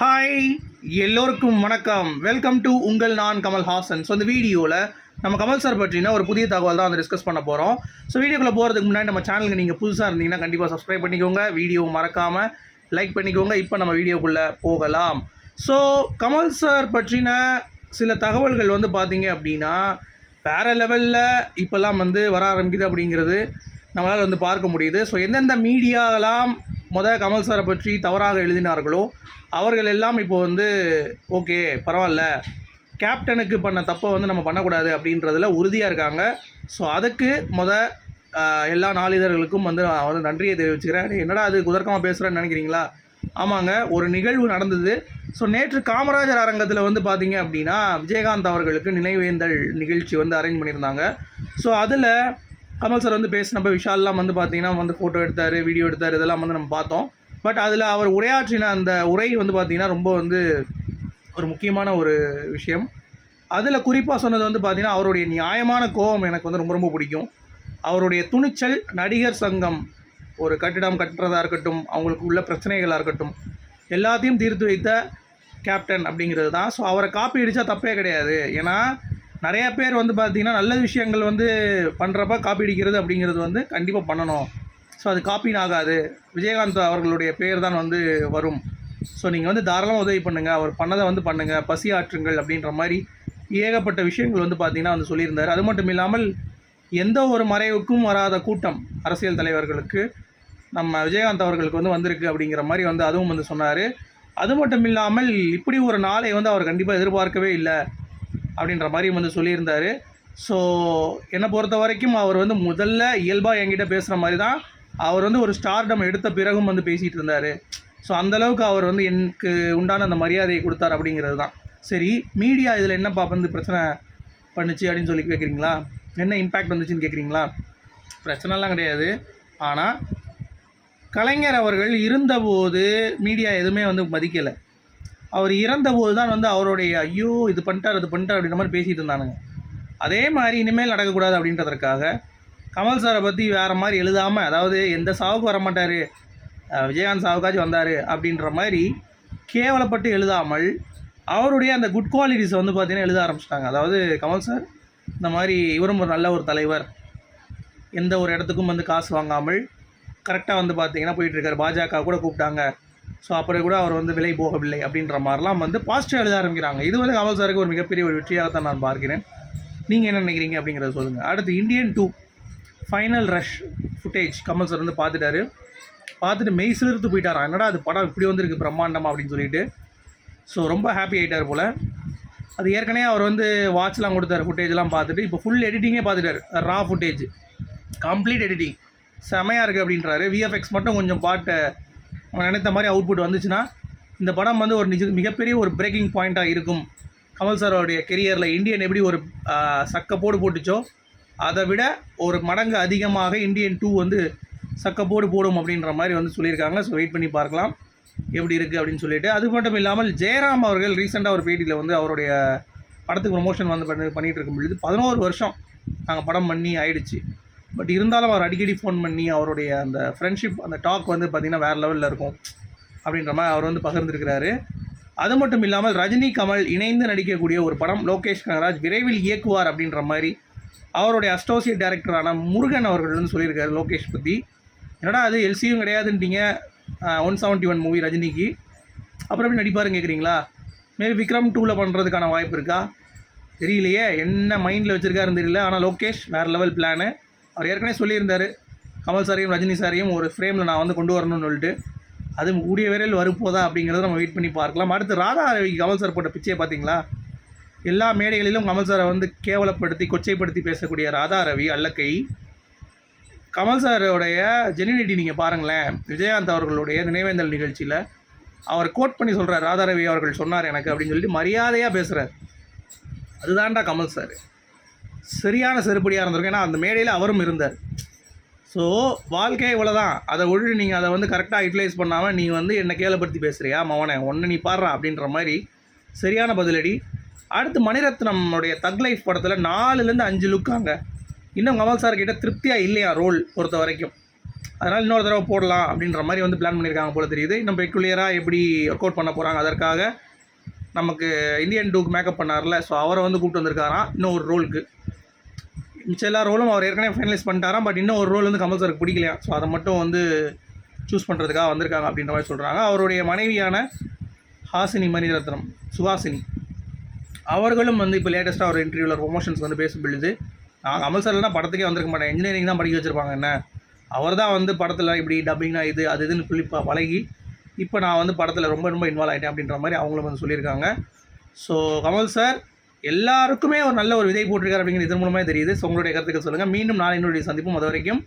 Hi எல்லோருக்கும் வணக்கம். Welcome to உங்கள் நான் கமல் ஹாசன். ஸோ இந்த வீடியோவில் நம்ம கமல் சார் பற்றின ஒரு புதிய தகவல் தான் வந்து டிஸ்கஸ் பண்ண போகிறோம் ஸோ வீடியோக்குள்ளே போகிறதுக்கு முன்னாடி நம்ம சேனலுக்கு நீங்கள் புதுசாக இருந்தீங்கன்னா கண்டிப்பாக சப்ஸ்கிரைப் பண்ணிக்கோங்க. வீடியோ மறக்காமல் லைக் பண்ணிக்கோங்க. இப்போ நம்ம வீடியோக்குள்ளே போகலாம். ஸோ கமல் சார் பற்றின சில தகவல்கள் வந்து பார்த்தீங்க அப்படின்னா வேறு லெவலில் இப்போல்லாம் வந்து வர ஆரம்பிக்குது அப்படிங்கிறது நம்மளால் வந்து பார்க்க முடியுது. ஸோ எந்தெந்த மீடியாலாம் முத கமல் சாரை பற்றி தவறாக எழுதினார்களோ அவர்கள் எல்லாம் இப்போ வந்து ஓகே பரவாயில்ல. கேப்டனுக்கு பண்ண தப்பை வந்து நம்ம பண்ணக்கூடாது அப்படின்றதுல உறுதியாக இருக்காங்க. ஸோ அதுக்கு முத எல்லா நாளிதழ்களுக்கும் வந்து நான் வந்து நன்றியை தெரிவிச்சுக்கிறேன். என்னடா அது குதர்க்கமாக பேசுகிறேன்னு நினைக்கிறீங்களா? ஆமாங்க ஒரு நிகழ்வு நடந்தது. ஸோ நேற்று காமராஜர் அரங்கத்தில் வந்து பார்த்தீங்க அப்படின்னா விஜயகாந்த் அவர்களுக்கு நினைவேந்தல் நிகழ்ச்சி வந்து அரேஞ்ச் பண்ணியிருந்தாங்க. ஸோ அதில் கமல் சார் வந்து பேசினப்ப விஷால்லாம் வந்து பார்த்தீங்கன்னா வந்து ஃபோட்டோ எடுத்தார் வீடியோ எடுத்தார் இதெல்லாம் வந்து நம்ம பார்த்தோம். பட் அதில் அவர் உரையாற்றின அந்த உரை வந்து பார்த்திங்கன்னா ரொம்ப வந்து ஒரு முக்கியமான ஒரு விஷயம். அதில் குறிப்பாக சொன்னது வந்து பார்த்திங்கன்னா அவருடைய நியாயமான கோபம் எனக்கு வந்து ரொம்ப ரொம்ப பிடிக்கும். அவருடைய துணிச்சல் நடிகர் சங்கம் ஒரு கட்டிடம் கட்டுறதா இருக்கட்டும் அவங்களுக்கு உள்ள பிரச்சனைகளாக இருக்கட்டும் எல்லாத்தையும் தீர்த்து வைத்த கேப்டன் அப்படிங்கிறது தான். ஸோ அவரை காப்பி அடித்தா தப்பே கிடையாது. ஏன்னா நிறைய பேர் வந்து பார்த்தீங்கன்னா நல்ல விஷயங்கள் வந்து பண்ணுறப்ப காப்பி அடிக்கிறது அப்படிங்கிறது வந்து கண்டிப்பாக பண்ணணும். ஸோ அது காப்பின் ஆகாது. விஜயகாந்த் அவர்களுடைய பேர் தான் வந்து வரும். ஸோ நீங்கள் வந்து தாராளமாக உதவி பண்ணுங்கள் அவர் பண்ணதை வந்து பண்ணுங்கள் பசி ஆற்றுங்கள் அப்படின்ற மாதிரி ஏகப்பட்ட விஷயங்கள் வந்து பார்த்தீங்கன்னா வந்து சொல்லியிருந்தார். அது மட்டும் இல்லாமல் எந்த ஒரு மறைவுக்கும் வராத கூட்டம் அரசியல் தலைவர்களுக்கு நம்ம விஜயகாந்த் அவர்களுக்கு வந்து வந்திருக்கு அப்படிங்கிற மாதிரி வந்து அதுவும் வந்து சொன்னார். அது மட்டும் இல்லாமல் இப்படி ஒரு நாளை வந்து அவர் கண்டிப்பாக எதிர்பார்க்கவே இல்லை. அப்படின்ற மாதிரி வந்து சொல்லியிருந்தார். ஸோ என்னை பொறுத்த வரைக்கும் அவர் வந்து முதல்ல இயல்பாக என்கிட்ட பேசுகிற மாதிரி தான் அவர் வந்து ஒரு ஸ்டார்டம் எடுத்த பிறகும் வந்து பேசிகிட்டு இருந்தார். ஸோ அந்தளவுக்கு அவர் வந்து எனக்கு உண்டான அந்த மரியாதையை கொடுத்தார் அப்படிங்கிறது தான். சரி மீடியா இதில் என்னப்பா வந்து பிரச்சனை பண்ணுச்சு அப்படின்னு சொல்லி கேட்குறீங்களா என்ன இம்பேக்ட் வந்துச்சுன்னு கேட்குறீங்களா பிரச்சனைலாம் கிடையாது. ஆனால் கலைஞர் அவர்கள் இருந்தபோது மீடியா எதுவுமே வந்து மதிக்கலை. அவர் இறந்தபோது தான் வந்து அவருடைய ஐயோ இது பண்ணிட்டார் இது பண்ணிட்டார் அப்படின்ற மாதிரி பேசிகிட்டு இருந்தானுங்க. அதே மாதிரி இனிமேல் நடக்கக்கூடாது அப்படின்றதற்காக கமல் சாரை பற்றி வேறு மாதிரி எழுதாமல் அதாவது எந்த சாவுக்கு வர மாட்டார் விஜயகாந்த் சாவுக்காச்சும் வந்தார் அப்படின்ற மாதிரி கேவலப்பட்டு எழுதாமல் அவருடைய அந்த குட் குவாலிட்டிஸை வந்து பார்த்தீங்கன்னா எழுத ஆரம்பிச்சிட்டாங்க. அதாவது கமல் சார் இந்த மாதிரி இவரும் ஒரு நல்ல ஒரு தலைவர். எந்த ஒரு இடத்துக்கும் வந்து காசு வாங்காமல் கரெக்டாக வந்து பார்த்தீங்கன்னா போயிட்டுருக்காரு பாஜக கூட கூப்பிட்டாங்க. ஸோ அப்புறம் கூட அவர் வந்து விலை போகவில்லை அப்படின்ற மாதிரிலாம் வந்து பாசிட்டிவ் எழுத ஆரம்பிக்கிறாங்க. இது வந்து கமல் சாருக்கு ஒரு மிகப்பெரிய ஒரு வெற்றியாகத்தான் நான் பார்க்கிறேன். நீங்கள் என்ன நினைக்கிறீங்க அப்படிங்கிறத சொல்லுங்கள் அடுத்து Indian two final rush footage Kamal sir வந்து பார்த்துட்டாரு. பார்த்துட்டு மெய் சிலிர்த்து போயிட்டாரா? என்னடா அது படம் இப்படி வந்திருக்கு பிரம்மாண்டமா அப்படின்னு சொல்லிட்டு. ஸோ ரொம்ப ஹாப்பி ஆகிட்டார் போல். அது ஏற்கனவே அவர் வந்து வாட்ச்லாம் கொடுத்தாரு ஃபுட்டேஜ்லாம் பார்த்துட்டு. இப்போ ஃபுல் எடிட்டிங்கே பார்த்துட்டாரு. ரா ஃபுட்டேஜ் கம்ப்ளீட் எடிட்டிங் செமையாக இருக்குது அப்படின்றாரு. விஎஃப்எக்ஸ் மட்டும் கொஞ்சம் பாட்டை அவன் நினைத்த மாதிரி அவுட்புட் வந்துச்சுன்னா இந்த படம் வந்து ஒரு நிஜ மிகப்பெரிய ஒரு பிரேக்கிங் பாயிண்ட்டாக இருக்கும். கமல் சாரோடைய கெரியரில் இந்தியன் எப்படி ஒரு சக்கப்போடு போட்டுச்சோ அதை விட ஒரு மடங்கு அதிகமாக இந்தியன் டூ வந்து சக்கப்போடு போடும் அப்படின்ற மாதிரி வந்து சொல்லியிருக்காங்க. ஸோ வெயிட் பண்ணி பார்க்கலாம். எப்படி இருக்குது அப்படின்னு சொல்லிட்டு. அது மட்டும் இல்லாமல் ஜெயராம் அவர்கள் ரீசெண்டாக ஒரு பேட்டியில் வந்து அவருடைய படத்துக்கு ப்ரொமோஷன் வந்து பண்ணி பண்ணிகிட்டு இருக்கும் பொழுது பதினோரு வருஷம் நாங்கள் படம் பண்ணி ஆயிடுச்சு. பட் இருந்தாலும் அவர் அடிக்கடி ஃபோன் பண்ணி அவருடைய அந்த ஃப்ரெண்ட்ஷிப் அந்த டாக் வந்து பார்த்திங்கன்னா வேறு லெவலில் இருக்கும். அப்படின்ற மாதிரி அவர் வந்து பகிர்ந்துருக்கிறாரு. அது மட்டும் இல்லாமல் ரஜினி கமல் இணைந்து நடிக்கக்கூடிய ஒரு படம் லோகேஷ் கனகராஜ் விரைவில் இயக்குவார் அப்படின்ற மாதிரி அவருடைய அசோசியேட் டைரக்டரான முருகன் அவர்கள் வந்து சொல்லியிருக்காரு லோகேஷ் பற்றி என்னடா அது எல்சியும் கிடையாதுன்ட்டீங்க. ஒன் செவன்ட்டி ஒன் மூவி ரஜினிக்கு. அப்புறம் எப்படி நடிப்பாருன்னு கேட்குறீங்களா மேபி விக்ரம் டூவில் பண்ணுறதுக்கான வாய்ப்பு இருக்கா? தெரியலையே. என்ன மைண்டில் வச்சுருக்காருன்னு தெரியல. ஆனால் லோகேஷ் வேறு லெவல் பிளானு அவர் ஏற்கனவே சொல்லியிருந்தார் கமல் சாரையும் ரஜினி சாரையும் ஒரு ஃப்ரேமில் நான் வந்து கொண்டு வரணும்னு சொல்லிட்டு. அது கூடிய விரைவில் வருப்போதா அப்படிங்கிறத நம்ம வெயிட் பண்ணி பார்க்கலாம். அடுத்து ராதா ரவிக்கு கமல் சார் போட்ட பிச்சையை பார்த்தீங்களா? எல்லா மேடைகளிலும் கமல் சாரை வந்து கேவலப்படுத்தி கொச்சைப்படுத்தி பேசக்கூடிய ராதா ரவி அல்லக்கை. கமல் சாரோடைய ஜெனினிட்டி நீங்கள் பாருங்களேன். விஜயகாந்த் அவர்களுடைய நினைவேந்தல் நிகழ்ச்சியில் அவர் கோட் பண்ணி சொல்கிறார் ராதாரவி அவர்கள் சொன்னார் எனக்கு அப்படின்னு சொல்லிட்டு மரியாதையாக பேசுகிறார் அதுதான்டா கமல் சார். சரியான செருப்படியாக இருந்திருக்கும். ஏன்னா அந்த மேடையில் அவரும் இருந்தார். ஸோ வாழ்க்கை இவ்வளோதான் அதை ஒழு நீங்கள் அதை வந்து கரெக்டாக யூட்டிலைஸ் பண்ணாமல் நீ வந்து என்னை கேவலப்படுத்தி பேசுகிறியா மவனே ஒன்று நீ பாடுறா அப்படின்ற மாதிரி சரியான பதிலடி. அடுத்து மணிரத்னம்னுடைய தக் லைஃப் படத்தில் நாலுலேருந்து அஞ்சு லுக்காங்க இன்னும் கமல் சார் கிட்ட திருப்தியாக இல்லையா ரோல் பொறுத்த வரைக்கும்? அதனால் இன்னொரு தடவை போடலாம் அப்படின்ற மாதிரி வந்து பிளான் பண்ணியிருக்காங்க போல தெரியுது. இன்னும் பெக்குலியராக எப்படி ஒர்க் அவுட் பண்ண போகிறாங்க அதற்காக நமக்கு இந்தியன் டூக்கு மேக்கப் பண்ணார்ல. ஸோ அவரை வந்து கூப்பிட்டு வந்திருக்காராம் இன்னும் ஒரு ரோலுக்கு மிச்ச எல்லா ரோலும் அவர் ஏற்கனவே ஃபைனலைஸ் பண்ணிட்டாராம் பட் இன்னும் ஒரு ரோல் வந்து கமல் சாருக்கு பிடிக்கலையா? ஸோ அதை மட்டும் வந்து சூஸ் பண்ணுறதுக்காக வந்திருக்காங்க அப்படின்ற மாதிரி சொல்கிறாங்க அவருடைய மனைவியான ஹாசினி மணிரத்னம் சுஹாசினி அவர்களும் வந்து இப்போ லேட்டஸ்ட்டாக ஒரு இன்டர்வியூவில் ப்ரொமோஷன்ஸ் வந்து பேச பொழுது நான் கமல் சார்லாம் படத்துக்கே வந்திருக்க மாட்டேன். இன்ஜினியரிங் தான் படிக்க வச்சுருப்பாங்க என்ன? அவர் தான் வந்து படத்தில் இப்படி டப்பிங்னா இது அது இதுன்னு சொல்லி பழகி இப்போ நான் வந்து படத்தில் ரொம்ப ரொம்ப இன்வால்வ் ஆகிட்டேன் அப்படின்ற மாதிரி அவங்களும் வந்து சொல்லியிருக்காங்க. ஸோ கமல் சார் எல்லாருக்குமே ஒரு நல்ல ஒரு விதை போட்டிருக்காரு அப்படிங்கிறது இதன் மூலமாக தெரியுது. ஸோ உங்களுடைய கருத்துக்கள் சொல்லுங்கள் மீண்டும் நாளை என்னுடைய சந்திப்பும். அது வரைக்கும்